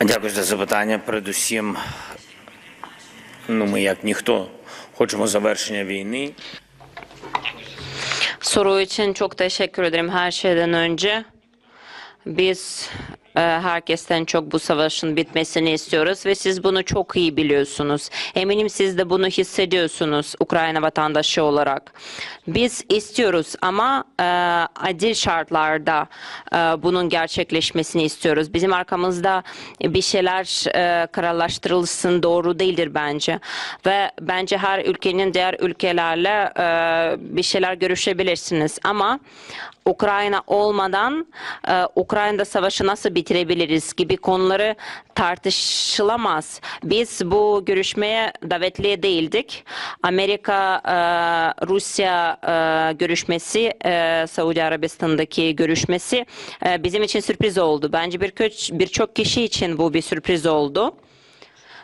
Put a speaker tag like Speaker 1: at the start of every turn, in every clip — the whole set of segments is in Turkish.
Speaker 1: Дякую за запитання. Передусім, ну ми як ніхто хочемо завершення війни.
Speaker 2: Soru için çok teşekkür ederim her şeyden önce. Herkesten çok bu savaşın bitmesini istiyoruz ve siz bunu çok iyi biliyorsunuz. Eminim siz de bunu hissediyorsunuz Ukrayna vatandaşı olarak. Biz istiyoruz ama e, adil şartlarda e, bunun gerçekleşmesini istiyoruz. Bizim arkamızda bir şeyler e, kararlaştırılsın doğru değildir bence. Ve bence her ülkenin diğer ülkelerle bir şeyler görüşebilirsiniz ama Ukrayna olmadan Ukrayna'da savaşı nasıl bitirebiliriz gibi konuları tartışılamaz. Biz bu görüşmeye davetli değildik. Amerika e, Rusya e, görüşmesi e, Saudi Arabistan'daki görüşmesi bizim için sürpriz oldu. Bence birçok kişi için bu bir sürpriz oldu.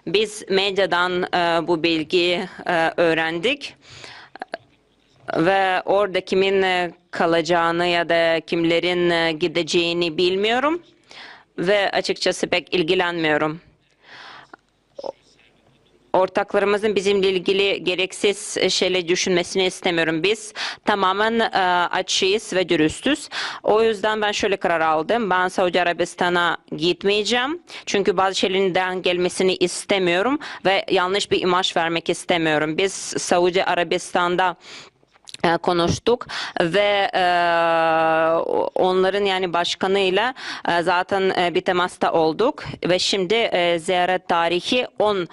Speaker 2: Biz medyadan bu bilgiyi e, öğrendik ve orada kimin kalacağını ya da kimlerin gideceğini bilmiyorum ve açıkçası pek ilgilenmiyorum. Ortaklarımızın bizimle ilgili gereksiz şeyler düşünmesini istemiyorum. Biz tamamen e, açığız ve dürüstüz. O yüzden ben şöyle karar aldım. Ben Saudi Arabistan'a gitmeyeceğim. Çünkü bazı şeylerin gelmesini istemiyorum ve yanlış bir imaj vermek istemiyorum. Biz Saudi Arabistan'da konuştuk ve e, onların yani başkanıyla e, zaten e, bir temasta olduk ve şimdi e, ziyaret tarihi 10 e,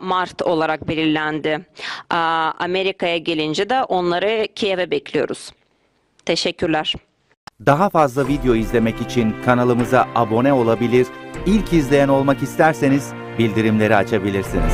Speaker 2: Mart olarak belirlendi. E, Amerika'ya gelince de onları Kiev'e bekliyoruz. Teşekkürler.
Speaker 3: Daha fazla video izlemek için kanalımıza abone olabilir, ilk izleyen olmak isterseniz bildirimleri açabilirsiniz.